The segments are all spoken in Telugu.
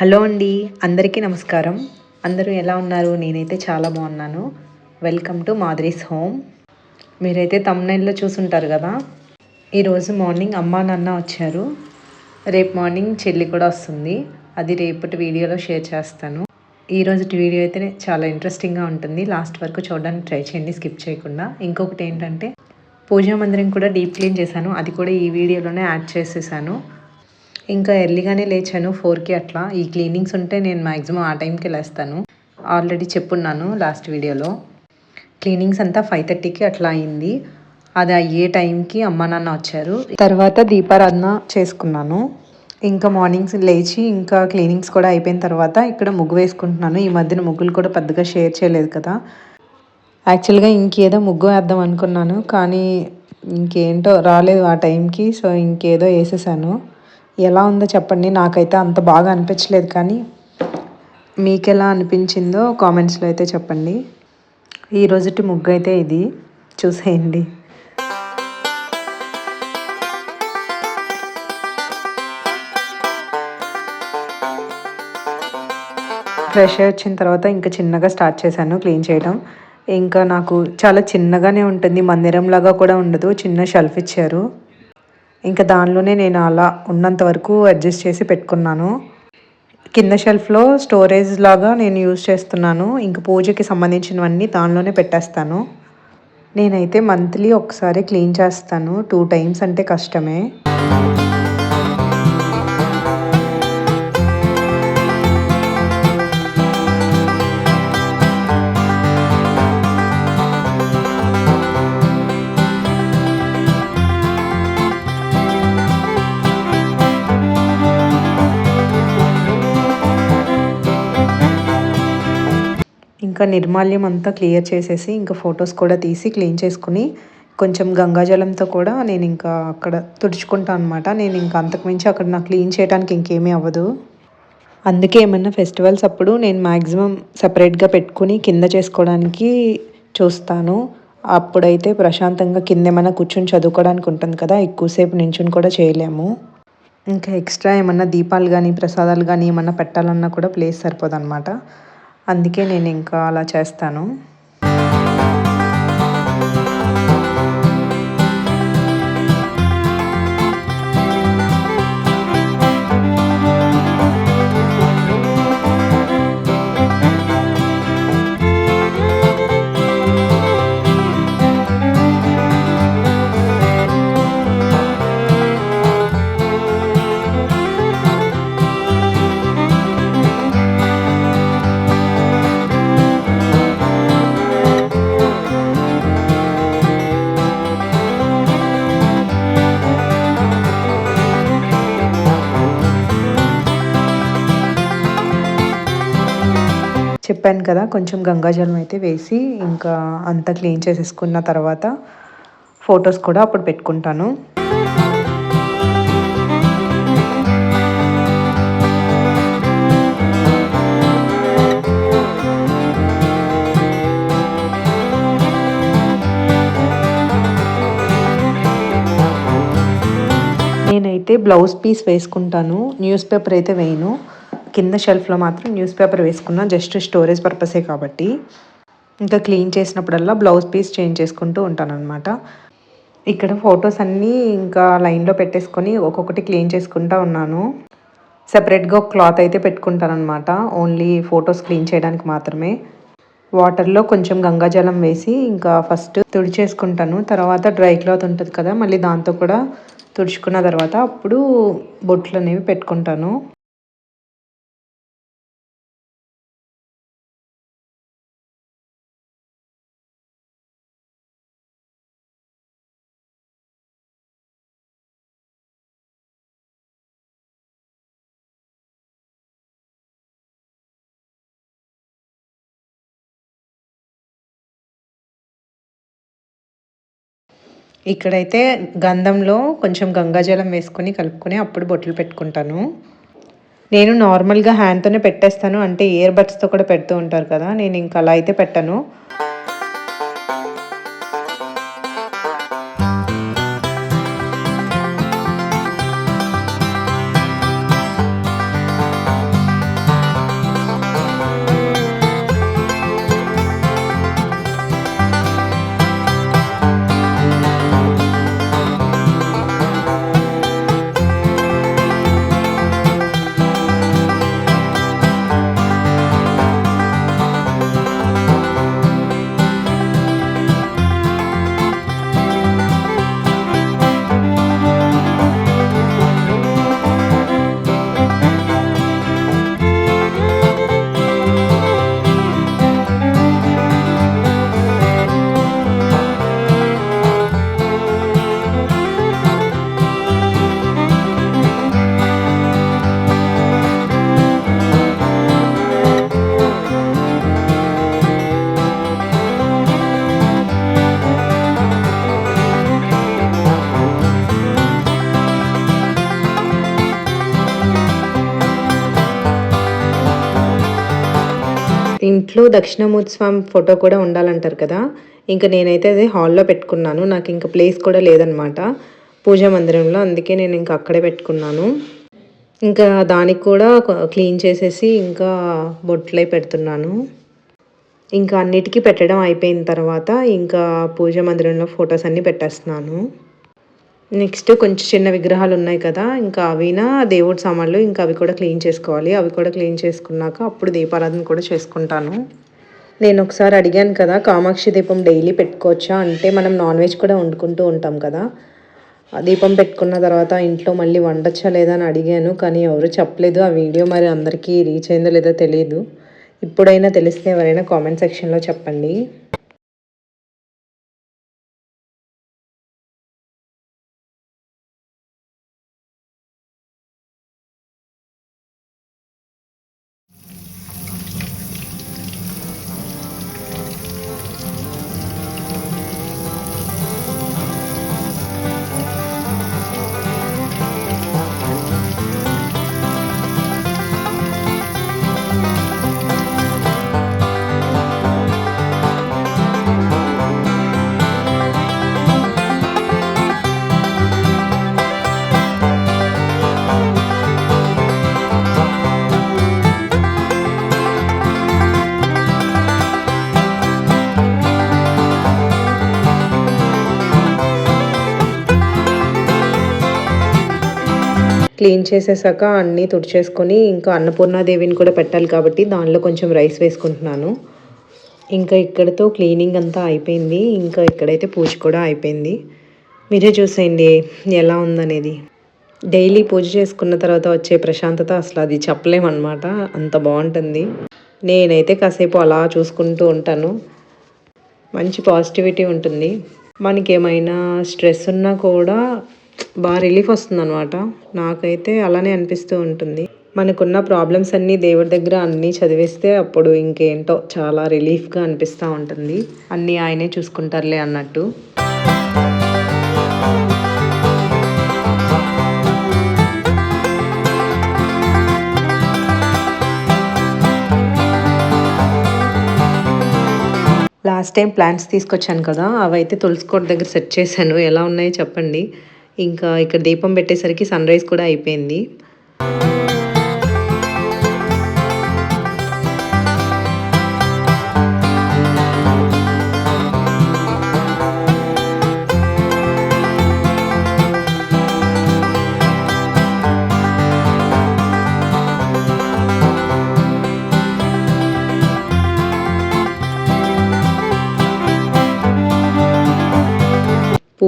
హలో అండి అందరికీ నమస్కారం. అందరూ ఎలా ఉన్నారు? నేనైతే చాలా బాగున్నాను. Welcome to Madhuri's home. మీరైతే తమ్నైల్లో చూసుంటారు కదా? ఈరోజు మార్నింగ్ అమ్మా నాన్న వచ్చారు. రేపు మార్నింగ్ చెల్లి కూడా వస్తుంది. అది రేపటి వీడియోలో షేర్ చేస్తాను. ఈరోజు వీడియో అయితే చాలా ఇంట్రెస్టింగ్గా ఉంటుంది. లాస్ట్ వరకు చూడడానికి ట్రై చేయండి స్కిప్ చేయకుండా. ఇంకొకటి ఏంటంటే పూజా మందిరం కూడా డీప్ క్లీన్ చేశాను. అది కూడా ఈ వీడియోలోనే యాడ్ చేసేసాను. ఇంకా ఎర్లీగానే లేచాను ఫోర్కి అట్లా. ఈ క్లీనింగ్స్ ఉంటే నేను మ్యాక్సిమం ఆ టైంకి లేస్తాను. ఆల్రెడీ చెప్పున్నాను లాస్ట్ వీడియోలో. క్లీనింగ్స్ అంతా ఫైవ్ థర్టీకి అట్లా అయింది. అది అయ్యే టైంకి అమ్మ నాన్న వచ్చారు. తర్వాత దీపారాధన చేసుకున్నాను. ఇంకా మార్నింగ్స్ లేచి ఇంకా క్లీనింగ్స్ కూడా అయిపోయిన తర్వాత ఇక్కడ ముగ్గు వేసుకుంటున్నాను. ఈ మధ్యన ముగ్గులు కూడా పెద్దగా షేర్ చేయలేదు కదా. యాక్చువల్గా ఇంకేదో ముగ్గు వేద్దాం అనుకున్నాను కానీ ఇంకేంటో రాలేదు ఆ టైంకి. సో ఇంకేదో వేసేసాను. ఎలా ఉందో చెప్పండి. నాకైతే అంత బాగా అనిపించలేదు కానీ మీకు ఎలా అనిపించిందో కామెంట్స్లో అయితే చెప్పండి. ఈ రోజుటి ముగ్గు అయితే ఇది. చూసేయండి. ఫ్రెష్ వచ్చిన తర్వాత ఇంకా చిన్నగా స్టార్ట్ చేశాను క్లీన్ చేయడం. ఇంకా నాకు చాలా చిన్నగానే ఉంటుంది. మందిరంలాగా కూడా ఉండదు. చిన్న షెల్ఫ్ ఇచ్చారు. ఇంకా దానిలోనే నేను అలా ఉన్నంత వరకు అడ్జస్ట్ చేసి పెట్టుకున్నాను. కింద షెల్ఫ్లో స్టోరేజ్ లాగా నేను యూజ్ చేస్తున్నాను. ఇంకా పూజకి సంబంధించినవన్నీ దానిలోనే పెట్టేస్తాను. నేనైతే మంత్లీ ఒకసారి క్లీన్ చేస్తాను. టూ టైమ్స్ అంటే కష్టమే. ఇంకా నిర్మాల్యం అంతా క్లియర్ చేసేసి ఇంకా ఫొటోస్ కూడా తీసి క్లీన్ చేసుకుని కొంచెం గంగాజలంతో కూడా నేను ఇంకా అక్కడ తుడుచుకుంటాను అనమాట నేను ఇంకా అంతకుమించి అక్కడ నాకు క్లీన్ చేయడానికి ఇంకేమీ అవ్వదు. అందుకే ఏమన్నా ఫెస్టివల్స్ అప్పుడు నేను మ్యాక్సిమం సపరేట్గా పెట్టుకుని కింద చేసుకోవడానికి చూస్తాను. అప్పుడైతే ప్రశాంతంగా కింద ఏమైనా కూర్చొని చదువుకోవడానికి ఉంటుంది కదా ఎక్కువసేపు నించుని కూడా చేయలేము. ఇంకా ఎక్స్ట్రా ఏమన్నా దీపాలు కానీ ప్రసాదాలు కానీ ఏమన్నా పెట్టాలన్నా కూడా ప్లేస్ సరిపోదన్నమాట. అందుకే నేను ఇంకా అలా చేస్తాను. చెప్పాను కదా కొంచెం గంగాజలం అయితే వేసి ఇంకా అంతా క్లీన్ చేసేసుకున్న తర్వాత ఫొటోస్ కూడా అప్పుడు పెట్టుకుంటాను. నేనైతే బ్లౌజ్ పీస్ వేసుకుంటాను న్యూస్ పేపర్ అయితే వేయను. కింద షెల్ఫ్లో మాత్రం న్యూస్ పేపర్ వేసుకున్నా జస్ట్ స్టోరేజ్ పర్పసే కాబట్టి. ఇంకా క్లీన్ చేసినప్పుడల్లా బ్లౌజ్ పీస్ చేంజ్ చేసుకుంటూ ఉంటాననమాట ఇక్కడ ఫొటోస్ అన్నీ ఇంకా లైన్లో పెట్టేసుకొని ఒక్కొక్కటి క్లీన్ చేసుకుంటూ ఉన్నాను. సపరేట్గా ఒక క్లాత్ అయితే పెట్టుకుంటాను అనమాట ఓన్లీ ఫొటోస్ క్లీన్ చేయడానికి మాత్రమే. వాటర్లో కొంచెం గంగాజలం వేసి ఇంకా ఫస్ట్ తుడిచేసుకుంటాను. తర్వాత డ్రై క్లాత్ ఉంటుంది కదా మళ్ళీ దాంతో కూడా తుడుచుకున్న తర్వాత అప్పుడు బొట్లు అనేవి పెట్టుకుంటాను. ఇక్కడైతే గంధంలో కొంచెం గంగాజలం వేసుకొని కలుపుకొని అప్పుడు బొట్లు పెట్టుకుంటాను. నేను నార్మల్గా హ్యాండ్తోనే పెట్టేస్తాను. అంటే ఇయర్ బడ్స్తో కూడా పెడుతూ ఉంటారు కదా నేను ఇంకా అలా అయితే పెట్టాను. ఇంట్లో దక్షిణమూర్తి స్వామి ఫోటో కూడా ఉండాలంటారు కదా. ఇంకా నేనైతే అది హాల్లో పెట్టుకున్నాను. నాకు ఇంకా ప్లేస్ కూడా లేదనమాట. పూజా మందిరంలో అందుకే నేను ఇంకా అక్కడే పెట్టుకున్నాను. ఇంకా దానికి కూడా క్లీన్ చేసేసి ఇంకా బొట్లై పెడుతున్నాను. ఇంకా అన్నిటికీ పెట్టడం అయిపోయిన తర్వాత ఇంకా పూజా మందిరంలో ఫొటోస్ అన్నీ పెట్టేస్తున్నాను. నెక్స్ట్ కొంచెం చిన్న విగ్రహాలు ఉన్నాయి కదా ఇంకా అవినా దేవుడి సామాన్లు ఇంకా అవి కూడా క్లీన్ చేసుకోవాలి. అవి కూడా క్లీన్ చేసుకున్నాక అప్పుడు దీపారాధన కూడా చేసుకుంటాను. నేను ఒకసారి అడిగాను కదా కామాక్షి దీపం డైలీ పెట్టుకోవచ్చా అంటే మనం నాన్ వెజ్ కూడా వండుకుంటూ ఉంటాం కదా. దీపం పెట్టుకున్న తర్వాత ఇంట్లో మళ్ళీ వండొచ్చా లేదా అని అడిగాను కానీ ఎవరు చెప్పలేదు. ఆ వీడియో మరి అందరికీ రీచ్ అయిందో లేదో తెలియదు ఇప్పుడైనా తెలిస్తే ఎవరైనా కామెంట్ సెక్షన్లో చెప్పండి. క్లీన్ చేసేసాక అన్నీ తుడిచేసుకొని ఇంకా అన్నపూర్ణాదేవిని కూడా పెట్టాలి కాబట్టి దానిలో కొంచెం రైస్ వేసుకుంటున్నాను. ఇంకా ఇక్కడతో క్లీనింగ్ అంతా అయిపోయింది. ఇంకా ఇక్కడైతే పూజ కూడా అయిపోయింది. మీరే చూసేయండి ఎలా ఉందనేది. డైలీ పూజ చేసుకున్న తర్వాత వచ్చే ప్రశాంతత అసలు అది చెప్పలేమన్నమాట. అంత బాగుంటుంది. నేనైతే కాసేపు అలా చూసుకుంటూ ఉంటాను. మంచి పాజిటివిటీ ఉంటుంది. మనకి ఏమైనా స్ట్రెస్ ఉన్నా కూడా బాగా రిలీఫ్ వస్తుందన్నమాట. నాకైతే అలానే అనిపిస్తూ ఉంటుంది. మనకున్న ప్రాబ్లమ్స్ అన్నీ దేవుడి దగ్గర అన్నీ చదివేస్తే అప్పుడు ఇంకేంటో చాలా రిలీఫ్గా అనిపిస్తూ ఉంటుంది. అన్నీ ఆయనే చూసుకుంటారులే అన్నట్టు. లాస్ట్ టైం ప్లాంట్స్ తీసుకొచ్చాను కదా అవైతే తులసి కోట దగ్గర సెట్ చేశాను. ఎలా ఉన్నాయో చెప్పండి? ఇంకా ఇక్కడ దీపం పెట్టేసరికి సన్ రైజ్ కూడా అయిపోయింది.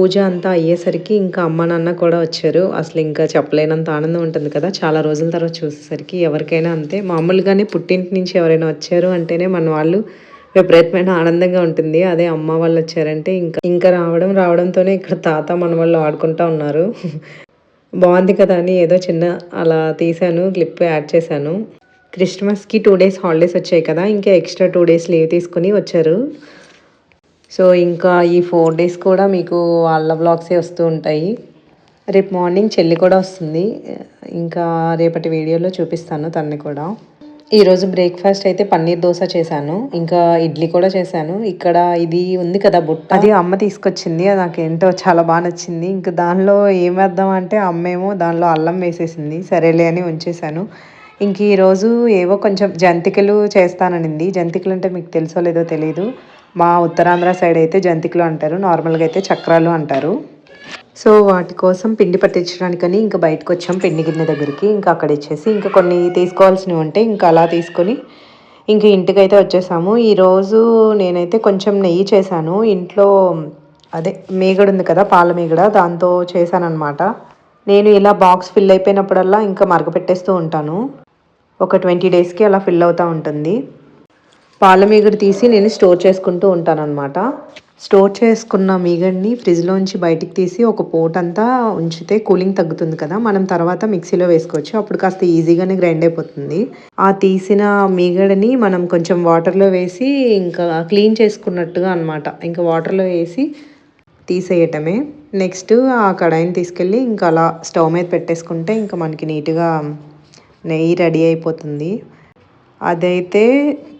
పూజ అంతా అయ్యేసరికి ఇంకా అమ్మ నాన్న కూడా వచ్చారు. అసలు ఇంకా చెప్పలేనంత ఆనందం ఉంటుంది కదా. చాలా రోజుల తర్వాత చూసేసరికి ఎవరికైనా అంతే. మామూలుగానే పుట్టింటి నుంచి ఎవరైనా వచ్చారు అంటేనే మన వాళ్ళు విపరీతమైన ఆనందంగా ఉంటుంది. అదే అమ్మ వాళ్ళు వచ్చారంటే ఇంకా ఇంకా రావడం రావడంతోనే ఇక్కడ తాత మన వాళ్ళు ఆడుకుంటా ఉన్నారు. బాగుంది కదా అని ఏదో చిన్న అలా తీసాను క్లిప్ యాడ్ చేశాను. క్రిస్మస్కి టూ డేస్ హాలిడేస్ వచ్చాయి కదా. ఇంకా ఎక్స్ట్రా టూ డేస్ లీవ్ తీసుకుని వచ్చారు. సో ఇంకా ఈ ఫోర్ డేస్ కూడా మీకు వాళ్ళ బ్లాగ్సే వస్తూ ఉంటాయి. రేపు మార్నింగ్ చెల్లి కూడా వస్తుంది. ఇంకా రేపటి వీడియోలో చూపిస్తాను తన్ని కూడా. ఈరోజు బ్రేక్ఫాస్ట్ అయితే పన్నీర్ దోశ చేశాను. ఇంకా ఇడ్లీ కూడా చేశాను. ఇక్కడ ఇది ఉంది కదా బుట్ట. అది అమ్మ తీసుకొచ్చింది. నాకు ఏంటో చాలా బాగా నచ్చింది. ఇంకా దానిలో ఏం వేద్దాం అంటే అమ్మేమో దానిలో అల్లం వేసేసింది. సరేలే అని ఉంచేశాను. ఇంక ఈరోజు ఏవో కొంచెం జంతికలు చేస్తాననింది. జంతికలు అంటే మీకు తెలుసో లేదో తెలియదు మా ఉత్తరాంధ్ర సైడ్ అయితే జంతికలు అంటారు నార్మల్గా అయితే చక్రాలు అంటారు. సో వాటి కోసం పిండి పట్టించడానికని ఇంకా బయటకు వచ్చాం పిండి గిన్నె దగ్గరికి. ఇంకా అక్కడ ఇచ్చేసి ఇంకా కొన్ని తీసుకోవాల్సినవి ఉంటే ఇంకా అలా తీసుకొని ఇంక ఇంటికైతే వచ్చేసాము. ఈరోజు నేనైతే కొంచెం నెయ్యి చేశాను. ఇంట్లో అదే మేగడు ఉంది కదా పాల మీగడ దాంతో చేశానమాట నేను ఇలా బాక్స్ ఫిల్ అయిపోయినప్పుడల్లా ఇంకా మరగపెట్టేస్తూ ఉంటాను. ఒక ట్వంటీ డేస్కి అలా ఫిల్ అవుతూ ఉంటుంది. పాల మీగడ తీసి నేను స్టోర్ చేసుకుంటూ ఉంటానన్నమాట. స్టోర్ చేసుకున్న మీగడిని ఫ్రిడ్జ్లోంచి బయటికి తీసి ఒక పూట అంతా ఉంచితే కూలింగ్ తగ్గుతుంది కదా మనం తర్వాత మిక్సీలో వేసుకోవచ్చు. అప్పుడు కాస్త ఈజీగానే గ్రైండ్ అయిపోతుంది. ఆ తీసిన మీగడని మనం కొంచెం వాటర్లో వేసి ఇంకా క్లీన్ చేసుకున్నట్టుగా అనమాట ఇంకా వాటర్లో వేసి తీసేయటమే. నెక్స్ట్ ఆ కడాయిని తీసుకెళ్ళి ఇంకా అలా స్టవ్ మీద పెట్టేసుకుంటే ఇంకా మనకి నీట్గా నెయ్యి రెడీ అయిపోతుంది. అదైతే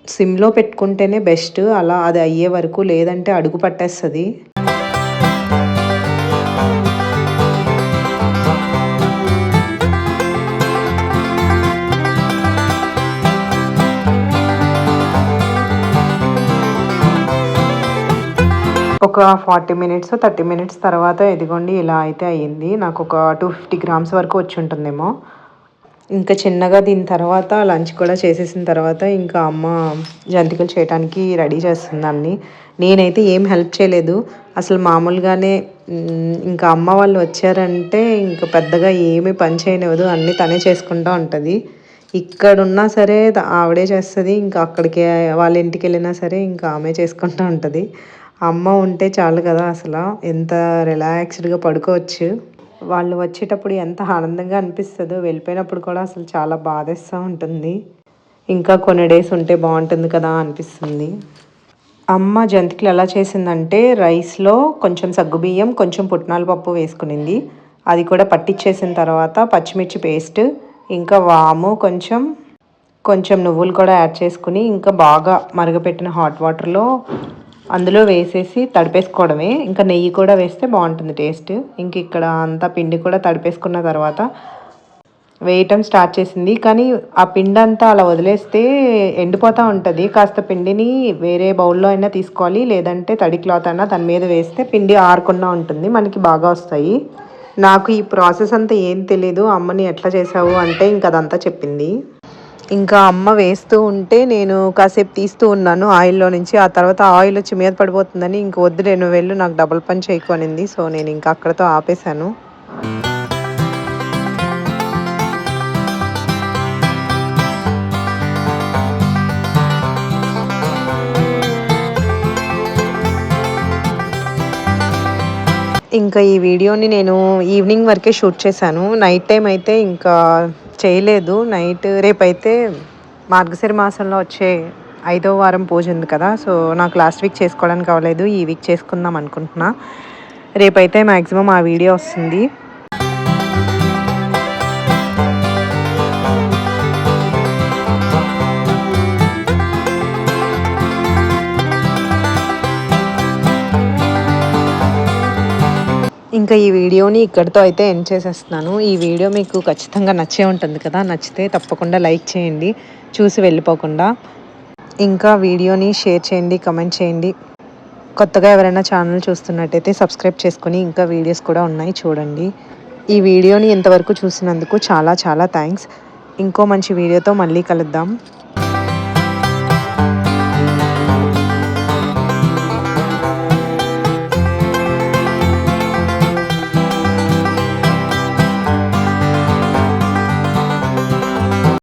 సిమ్లో పెట్టుకుంటేనే బెస్ట్. అలా అది అయ్యే వరకు లేదంటే అడుగు పట్టేస్తుంది. ఒక ఫార్టీ మినిట్స్ థర్టీ మినిట్స్ తర్వాత ఇదిగోండి ఇలా అయితే అయ్యింది. నాకు ఒక టూ ఫిఫ్టీ గ్రామ్స్ వరకు వచ్చి ఉంటుందేమో. ఇంకా చిన్నగా దీని తర్వాత లంచ్ కూడా చేసేసిన తర్వాత ఇంకా అమ్మ జంతికలు చేయడానికి రెడీ చేస్తుందాన్ని నేనైతే ఏం హెల్ప్ చేయలేదు. అసలు మామూలుగానే ఇంకా అమ్మ వాళ్ళు వచ్చారంటే ఇంకా పెద్దగా ఏమి పని చేయనివ్వదు. అన్నీ తనే చేసుకుంటూ ఉంటుంది. ఇక్కడ ఉన్నా సరే ఆవిడే చేస్తుంది. ఇంకా అక్కడికి వాళ్ళ ఇంటికి వెళ్ళినా సరే ఇంకా ఆమె చేసుకుంటూ ఉంటుంది. అమ్మ ఉంటే చాలు కదా అసలు. ఎంత రిలాక్స్డ్గా పడుకోవచ్చు. వాళ్ళు వచ్చేటప్పుడు ఎంత ఆనందంగా అనిపిస్తుందో వెళ్ళిపోయినప్పుడు కూడా అసలు చాలా బాధేస్తూ ఉంటుంది. ఇంకా కొన్ని డేస్ ఉంటే బాగుంటుంది కదా అనిపిస్తుంది. అమ్మ జంతికలు ఎలా చేసిందంటే రైస్లో కొంచెం సగ్గుబియ్యం కొంచెం పుట్నాల పప్పు వేసుకునింది. అది కూడా పట్టించేసిన తర్వాత పచ్చిమిర్చి పేస్ట్ ఇంకా వాము కొంచెం కొంచెం నువ్వులు కూడా యాడ్ చేసుకుని ఇంకా బాగా మరగపెట్టిన హాట్ వాటర్లో అందులో వేసేసి తడిపేసుకోవడమే. ఇంకా నెయ్యి కూడా వేస్తే బాగుంటుంది టేస్ట్. ఇంక ఇక్కడ అంతా పిండి కూడా తడిపేసుకున్న తర్వాత వేయటం స్టార్ట్ చేసింది. కానీ ఆ పిండి అంతా అలా వదిలేస్తే ఎండిపోతూ ఉంటుంది. కాస్త పిండిని వేరే బౌల్లో అయినా తీసుకోవాలి. లేదంటే తడి క్లాత్ అయినా దాని మీద వేస్తే పిండి ఆరకుండా ఉంటుంది. మనకి బాగా వస్తాయి. నాకు ఈ ప్రాసెస్ అంతా ఏం తెలీదు. అమ్మని ఎట్లా చేసావు అంటే ఇంక అదంతా చెప్పింది. ఇంకా అమ్మ వేస్తూ ఉంటే నేను కాసేపు తీస్తూ ఉన్నాను ఆయిల్లో నుంచి. ఆ తర్వాత ఆయిల్ వచ్చి మీద పడిపోతుందని ఇంక వద్దు నేను వెళ్ళు నాకు డబుల్ పని చేయకొనింది సో నేను ఇంకా అక్కడతో ఆపేశాను. ఇంకా ఈ వీడియోని నేను ఈవినింగ్ వరకే షూట్ చేశాను. నైట్ టైం అయితే ఇంకా చేయలేదు. నైట్ రేపైతే మార్గశిర మాసంలో వచ్చే ఐదో వారం పూజ ఉంది కదా. సో నాకు లాస్ట్ వీక్ చేసుకోవడానికి అవ్వలేదు. ఈ వీక్ చేసుకుందాం అనుకుంటున్నా. రేపైతే మ్యాక్సిమం ఆ వీడియో వస్తుంది. ఇంకా ఈ వీడియోని ఇక్కడితో అయితే ఎండ్ చేసేస్తున్నాను. ఈ వీడియో మీకు ఖచ్చితంగా నచ్చే ఉంటుంది కదా? నచ్చితే తప్పకుండా లైక్ చేయండి చూసి వెళ్ళిపోకుండా. ఇంకా వీడియోని షేర్ చేయండి కమెంట్ చేయండి. కొత్తగా ఎవరైనా ఛానల్ చూస్తున్నట్టయితే సబ్స్క్రైబ్ చేసుకుని ఇంకా వీడియోస్ కూడా ఉన్నాయి చూడండి. ఈ వీడియోని ఇంతవరకు చూసినందుకు చాలా చాలా థ్యాంక్స్ ఇంకో మంచి వీడియోతో మళ్ళీ కలుద్దాం.